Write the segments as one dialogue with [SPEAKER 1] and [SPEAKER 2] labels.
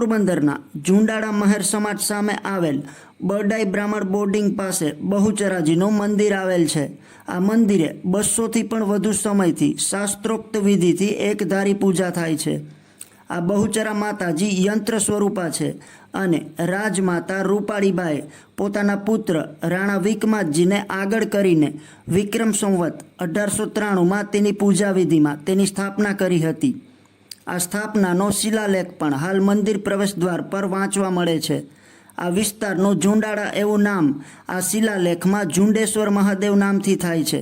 [SPEAKER 1] પોરબંદરના ઝુંડાળા મહેર સમાજ સામે આવેલ બરડાઈ બ્રાહ્મણ બોર્ડિંગ પાસે બહુચરાજીનું મંદિર આવેલ છે. આ મંદિરે બસોથી પણ વધુ સમયથી શાસ્ત્રોક્ત વિધિથી એકધારી પૂજા થાય છે. આ બહુચરા માતાજી યંત્ર સ્વરૂપા છે અને રાજમાતા રૂપાળીબાએ પોતાના પુત્ર રાણા વિક્રમાજીને આગળ કરીને વિક્રમ સંવત અઢારસો ત્રાણુંમાં તેની પૂજા વિધિમાં તેની સ્થાપના કરી હતી. આ સ્થાપનાનો શિલાલેખ પણ હાલ મંદિર પ્રવેશદ્વાર પર વાંચવા મળે છે. આ વિસ્તારનું ઝુંડાળા એવું નામ આ શિલાલેખમાં ઝુંડેશ્વર મહાદેવ નામથી થાય છે.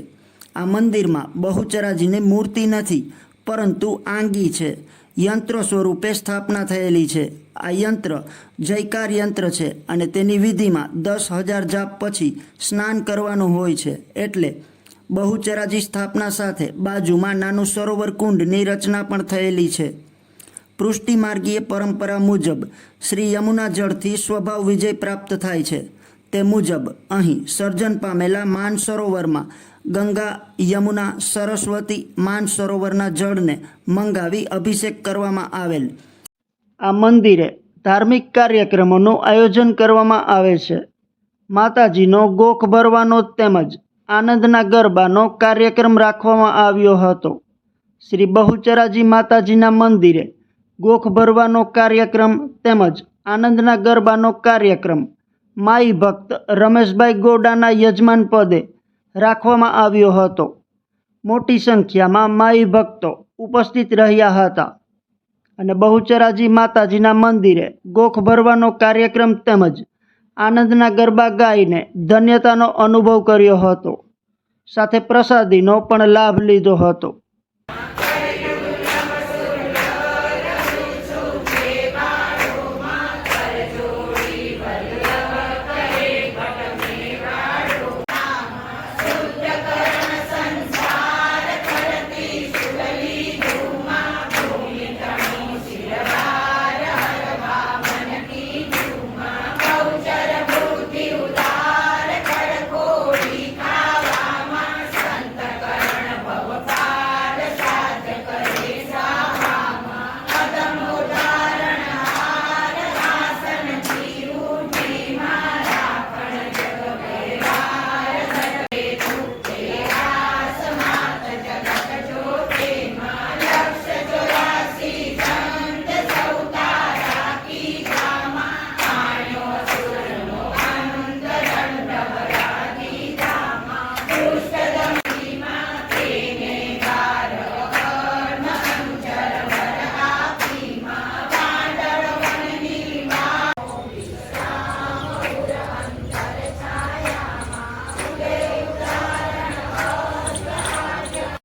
[SPEAKER 1] આ મંદિરમાં બહુચરાજીની મૂર્તિ નથી, પરંતુ આંગી છે. યંત્રો સ્વરૂપે સ્થાપના થયેલી છે. આ યંત્ર જયકાર યંત્ર છે અને તેની વિધિમાં દસ હજાર જાપ પછી સ્નાન કરવાનું હોય છે. એટલે બહુચરાજી સ્થાપના સાથે બાજુમાં નાનું સરોવર કુંડની રચના પણ થયેલી છે. પૃષ્ટિમાર્ગીય પરંપરા મુજબ શ્રી યમુના જળથી સ્વભાવ વિજય પ્રાપ્ત થાય છે. તે મુજબ અહીં સર્જન પામેલા માન સરોવરમાં ગંગા, યમુના, સરસ્વતી માન સરોવરના જળને મંગાવી અભિષેક કરવામાં આવેલ. આ મંદિરે ધાર્મિક કાર્યક્રમોનું આયોજન કરવામાં આવે છે. માતાજીનો ગોખ ભરવાનો તેમજ આનંદના ગરબાનો કાર્યક્રમ રાખવામાં આવ્યો હતો. શ્રી બહુચરાજી માતાજીના મંદિરે ગોખ ભરવાનો કાર્યક્રમ તેમજ આનંદના ગરબાનો કાર્યક્રમ માઈ ભક્ત રમેશભાઈ ગોડાના યજમાન પદે રાખવામાં આવ્યો હતો. મોટી સંખ્યામાં માઈ ભક્તો ઉપસ્થિત રહ્યા હતા અને બહુચરાજી માતાજીના મંદિરે ગોખ ભરવાનો કાર્યક્રમ તેમજ આનંદના ગરબા ગાઈને ધન્યતાનો અનુભવ કર્યો હતો. સાથે પ્રસાદીનો પણ લાભ લીધો હતો.